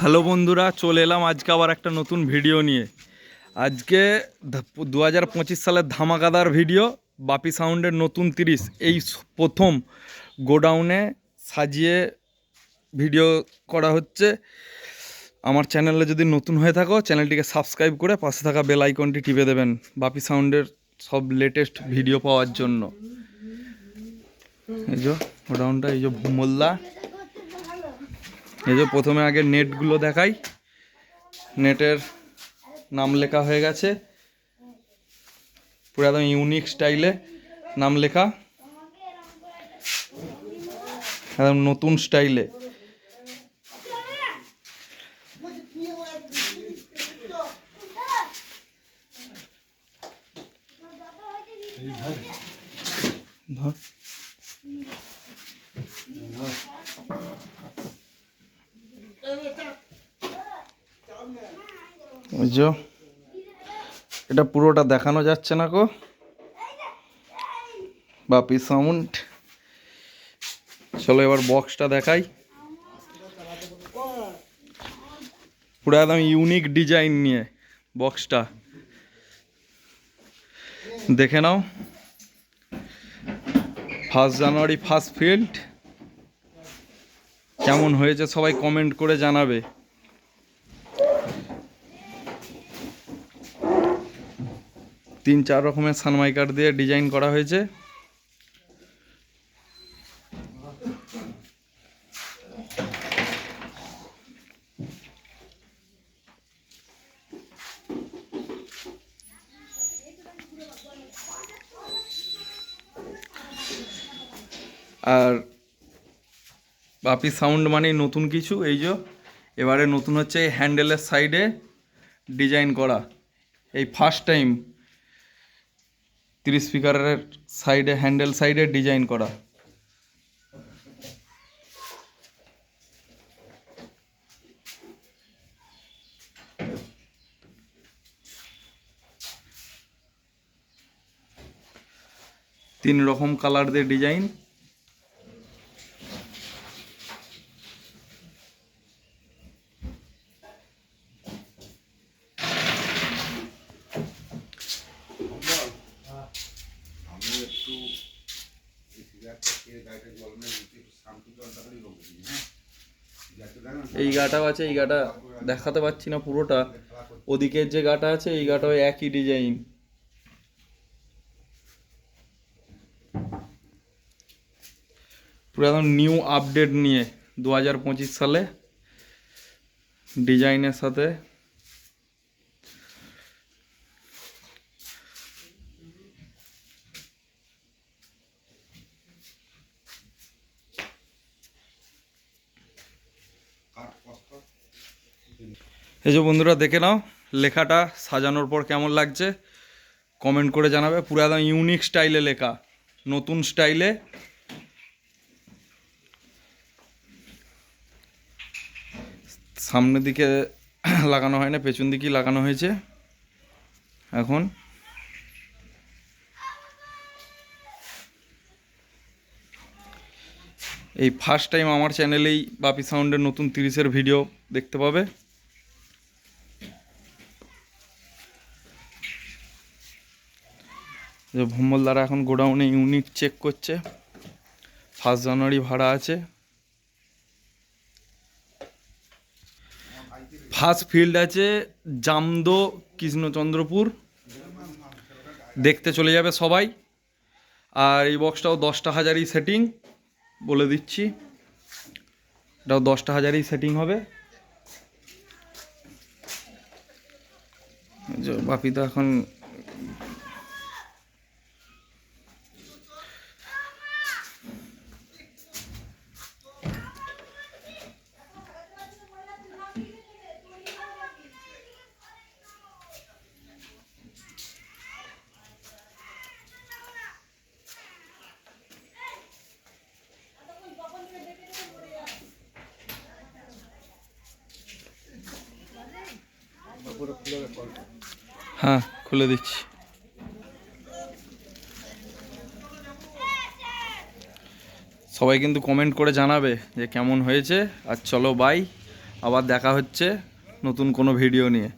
Hello বন্ধুরা, চলে এলাম আজকে আবার একটা নতুন ভিডিও নিয়ে। আজকে দু হাজার পঁচিশ সালের ধামাকাদার ভিডিও, বাপি সাউন্ডের নতুন তিরিশ। এই প্রথম গোডাউনে সাজিয়ে ভিডিও করা হচ্ছে। আমার চ্যানেলে যদি নতুন হয়ে থাকো, চ্যানেলটিকে সাবস্ক্রাইব করে পাশে থাকা বেল আইকনটি টিপে দেবেন বাপি সাউন্ডের সব লেটেস্ট ভিডিও পাওয়ার জন্য। এই যে গোডাউনটা, এই যে ভুমল্লা। এই যে প্রথমে আগে নেটগুলো দেখাই। নেটের নাম লেখা হয়ে গেছে। পুরো একদম ইউনিক স্টাইলে নাম লেখা। একদম নতুন স্টাইলে যে এটা পুরোটা দেখানো যাচ্ছে না কো বাপি সাউন্ড। চলো এবার বক্সটা দেখাই। পুরো একদম ইউনিক ডিজাইন নিয়ে বক্সটা। দেখে নাও। ফার্স্ট জানুয়ারি ফার্স্ট ফিল্ড কেমন হয়েছে সবাই কমেন্ট করে জানাবে। তিন চার রকমের সানমাইকার দিয়ে ডিজাইন করা হয়েছে। আর বাপি সাউন্ড মানে নতুন কিছু, এই যে এবারে নতুন হচ্ছে হ্যান্ডেলের সাইডে ডিজাইন করা। এই ফার্স্ট টাইম তিরিশ স্পিকারের সাইডে হ্যান্ডেল সাইডে ডিজাইন করা। তিন রকম কালার দিয়ে ডিজাইন এই গাটাও আছে, এই গাটা দেখাতে পাচ্ছি না পুরোটা। ওদিকের যে গাটা আছে, এই গাটাও একই ডিজাইন পুরো একদম নিউ আপডেট নিয়ে দু হাজার পঁচিশ সালে ডিজাইনের সাথে এই যে বন্ধুরা, দেখে নাও, লেখাটা সাজানোর পর কেমন লাগছে। কমেন্ট করে জানাবে। পুরো একদম ইউনিক স্টাইলে লেখা। নতুন স্টাইলে সামনের দিকে লাগানো হয় না পেছন দিকেই লাগানো হয়েছে। এখন। এই ফার্স্ট টাইম আমার চ্যানেলেই বাপি সাউন্ডের নতুন তিরিশের ভিডিও দেখতে পাবে। যে ভম্বলদারা এখন গোডাউনে ইউনিট চেক করছে। ফার্স্ট জানুয়ারি ভাড়া আছে। ফার্স্ট ফিল্ড আছে জামদো, কৃষ্ণচন্দ্রপুর। দেখতে চলে যাবে সবাই। আর এই বক্সটাও দশটা হাজারই সেটিং বলে দিচ্ছি। এটাও দশটা হাজারই সেটিং হবে। এই যে বাপি তো এখন হ্যাঁ খুলে দিচ্ছি। সবাই কিন্তু কমেন্ট করে জানাবে যে কেমন হয়েছে। আর চলো বাই আবার দেখা হচ্ছে নতুন কোনো ভিডিও নিয়ে।